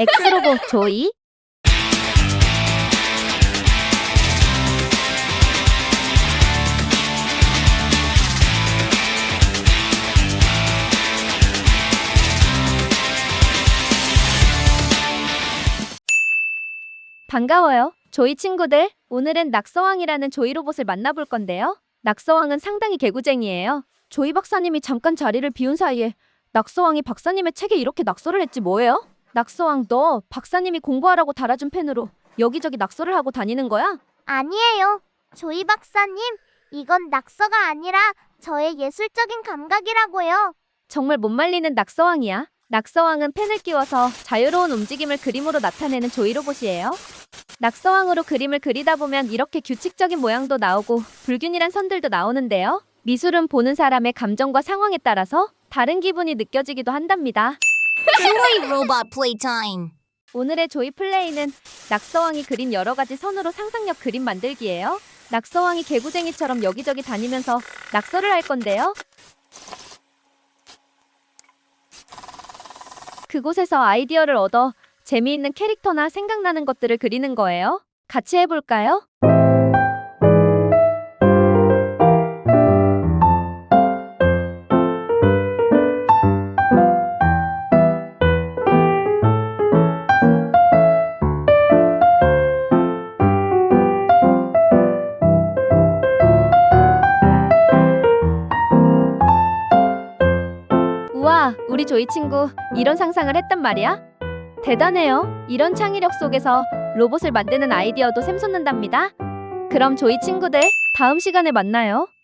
엑스로봇 조이 반가워요. 조이 친구들. 오늘은 낙서왕이라는 조이 로봇을 만나볼 건데요. 낙서왕은 상당히 개구쟁이에요. 조이 박사님이 잠깐 자리를 비운 사이에 낙서왕이 박사님의 책에 이렇게 낙서를 했지 뭐예요? 낙서왕 너 박사님이 공부하라고 달아준 펜으로 여기저기 낙서를 하고 다니는 거야? 아니에요. 조이 박사님, 이건 낙서가 아니라 저의 예술적인 감각이라고요. 정말 못 말리는 낙서왕이야. 낙서왕은 펜을 끼워서 자유로운 움직임을 그림으로 나타내는 조이 로봇이에요. 낙서왕으로 그림을 그리다 보면 이렇게 규칙적인 모양도 나오고 불균이란 선들도 나오는데요. 미술은 보는 사람의 감정과 상황에 따라서 다른 기분이 느껴지기도 한답니다. Toy robot playtime. 오늘의 조이 플레이는 낙서왕이 그린 여러 가지 선으로 상상력 그림 만들기예요. 낙서왕이 개구쟁이처럼 여기저기 다니면서 낙서를 할 건데요. 그곳에서 아이디어를 얻어 재미있는 캐릭터나 생각나는 것들을 그리는 거예요. 같이 해볼까요? 우리 조이 친구 이런 상상을 했단 말이야? 대단해요. 이런 창의력 속에서 로봇을 만드는 아이디어도 샘솟는답니다. 그럼 조이 친구들 다음 시간에 만나요.